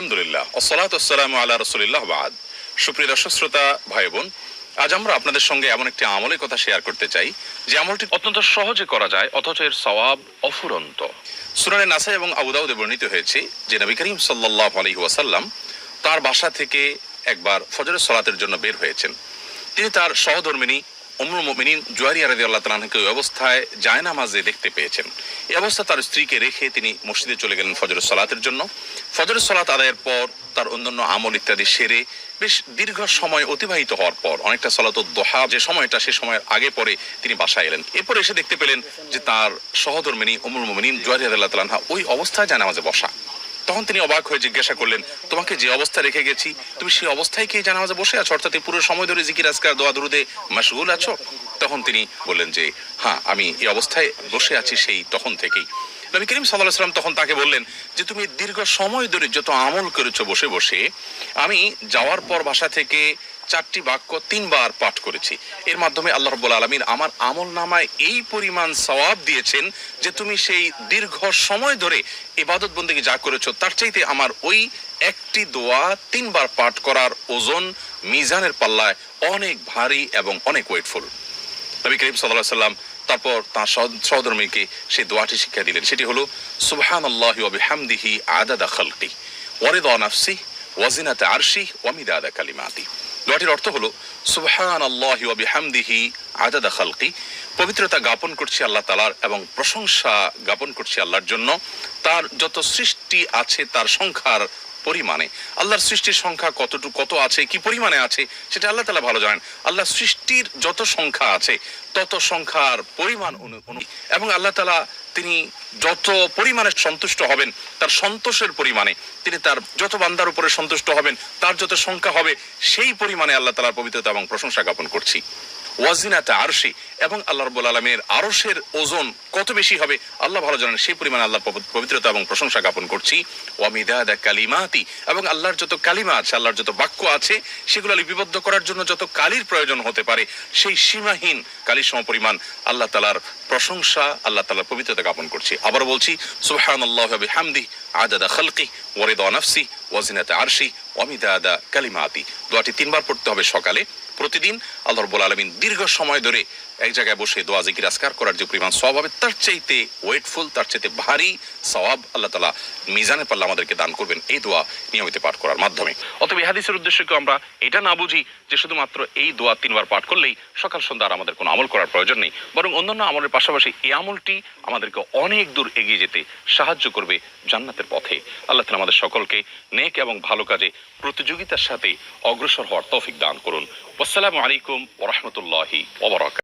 আলহামদুলিল্লাহ ওসলাত আসসালামু আল্লাহ রসুলিল্লাহ বাদ। সুপ্রিয় দর্শক, শ্রোতা ভাই বোন আজ আমরা আপনাদের সঙ্গে এমন একটি আমলের কথা শেয়ার করতে চাই, যে আমলটি অত্যন্ত সহজে করা যায়, অথচ এর সওয়াব অফুরন্ত। সুরানে নাসা এবং আবুদাউদে বর্ণিত হয়েছে যে নবী করিম সাল্লাহ আলী ওয়াসাল্লাম তার বাসা থেকে একবার ফজরের সলাতের জন্য বের হয়েছেন। তিনি তার সহধর্মিনী উমরুল মুমিনিন জুয়ারিয়া রাদি আল্লাহ তালাহকে ওই অবস্থায় জায়নামাজে দেখতে পেয়েছেন। এই অবস্থা তার স্ত্রীকে রেখে তিনি মসজিদে চলে গেলেন ফজরের সলাতের জন্য। ফজরের সলাত আদায়ের পর তার অন্যান্য আমল ইত্যাদি সেরে বেশ দীর্ঘ সময় অতিবাহিত হওয়ার পর, অনেকটা সলাত দোহা যে সময়টা সে সময়ের আগে পরে তিনি বাসায় এলেন। এরপর এসে দেখতে পেলেন যে তার সহধর্মিনী উমরুল মুমিনিন জুয়ারিয়া আল্লাহ তালাহা ওই অবস্থায় জায়নামাজে বসা। তখন তিনি অবাক হয়ে জিজ্ঞাসা করলেন, তোমাকে যে অবস্থা রেখে গেছি, তুমি সেই অবস্থায় কি জানাজে বসে আছো? অর্থাৎ পুরো সময় ধরে জিকির, আজকার, দোয়া, দুরুদে মাসগুল আছো? তখন তিনি বললেন যে হ্যাঁ আমি এই অবস্থায় বসে আছি সেই তখন থেকেই। নবী করিম সাল্লাহ সাল্লাম তখন তাকে বললেন, যে তুমি দীর্ঘ সময় ধরে যত আমল করেছ বসে বসে, আমি যাওয়ার পর বাসা থেকে চারটি বাক্য তিনবার পাঠ করেছি। এর মাধ্যমে আল্লাহ রব্বুল আলমিন আমার আমল নামায় এই পরিমাণ সওয়াব দিয়েছেন যে তুমি সেই দীর্ঘ সময় ধরে ইবাদত বন্দিকে যা করেছ, তার চাইতে আমার ওই একটি দোয়া তিনবার পাঠ করার ওজন মিজানের পাল্লায় অনেক ভারী এবং অনেক ওয়েটফুল। নবী করিম সাল্লাহ সাল্লাম তারপর তার সহ- সহধর্মীকে সেই দোয়াটি শিক্ষা দিলেন। সেটি হলো সুবহান আল্লাহ হামদিহি আদাদা খালকি ওয়ারিদ নাফসি ওয়াজিনাতে আরশি ওয়ামিদাদা কালিমাতি। দোয়াটির অর্থ হলো সুবহান আল্লাহ বিহামদিহি আদাদা খালকি। পবিত্রতা জ্ঞাপন করছি আল্লাহ তালার এবং প্রশংসা জ্ঞাপন করছি আল্লাহর জন্য। তার যত সৃষ্টি আছে, তার সংখ্যার পরিমাণে। আল্লাহর সৃষ্টির সংখ্যা কতটুকু, কত আছে, কি পরিমাণে আছে, সেটা আল্লাহ তালা ভালো জানেন। আল্লাহ সৃষ্টির যত সংখ্যা আছে, তত সংখ্যার পরিমাণ এবং আল্লাহ তালা তিনি যত পরিমাণে সন্তুষ্ট হবেন, তার সন্তোষের পরিমাণে, তিনি তার যত বান্দার উপরে সন্তুষ্ট হবেন, তার যত সংখ্যা হবে, সেই পরিমাণে আল্লাহ তালার পবিত্রতা এবং প্রশংসা জ্ঞাপন করছি। ওয়াজিনাতে আরশি এবং আল্লাহ রব্বুল আলমের আরশের ওজন কত বেশি হবে? আল্লাহ ভালো জানেন, সেই পরিমাণে আল্লাহ পবিত্রতা এবং প্রশংসা জ্ঞাপন করছি। ওয়ামিদাদা কালিমাতি এবং আল্লাহর যত কালিমা আছে, আল্লাহর যত বাক্য আছে, সেগুলো লিপিবদ্ধ করার জন্য যত কালির প্রয়োজন হতে পারে, সেই সীমাহীন কালির সম পরিমাণ আল্লাহ তালার প্রশংসা, আল্লাহ তালার পবিত্রতা জ্ঞাপন করছি। আবার বলছি সুবহান আল্লাহ হামদি আদাদা খালকি ওয়ারিদ নাফসি ওয়াজিনাতে আরশি ওয়ামিদাদা কালিমাতি। দোয়াটি তিনবার পড়তে হবে সকালে। প্রতিদিন আল্লাহ রব্বুল আলমিন দীর্ঘ সময় ধরে এক জায়গায় বসে দোয়া, জিকির আসকার করার যে পরিমাণ সওয়াব হবে, তার চাইতে ওয়েটফুল তার চাইতে ভারী সওয়াব আল্লাহ তালা মিজানের পাল্লা আমাদেরকে দান করবেন এই দোয়া নিয়মিত পাঠ করার মাধ্যমে। অতএব এই হাদিসের উদ্দেশ্যে কেউ আমরা এটা না বুঝি যে শুধুমাত্র এই দোয়া তিনবার পাঠ করলেই সকাল সন্ধ্যা আর আমাদের কোনো আমল করার প্রয়োজন নেই, বরং অন্যান্য আমলের পাশাপাশি এই আমলটি আমাদেরকে অনেক দূর এগিয়ে যেতে সাহায্য করবে জান্নাতের পথে। আল্লাহ তালা আমাদের সকলকে নেক এবং ভালো কাজে প্রতিযোগিতার সাথে অগ্রসর হওয়ার তৌফিক দান করুন। আসসালামু আলাইকুম ওরহমতুল্লাহি ওবরাকাত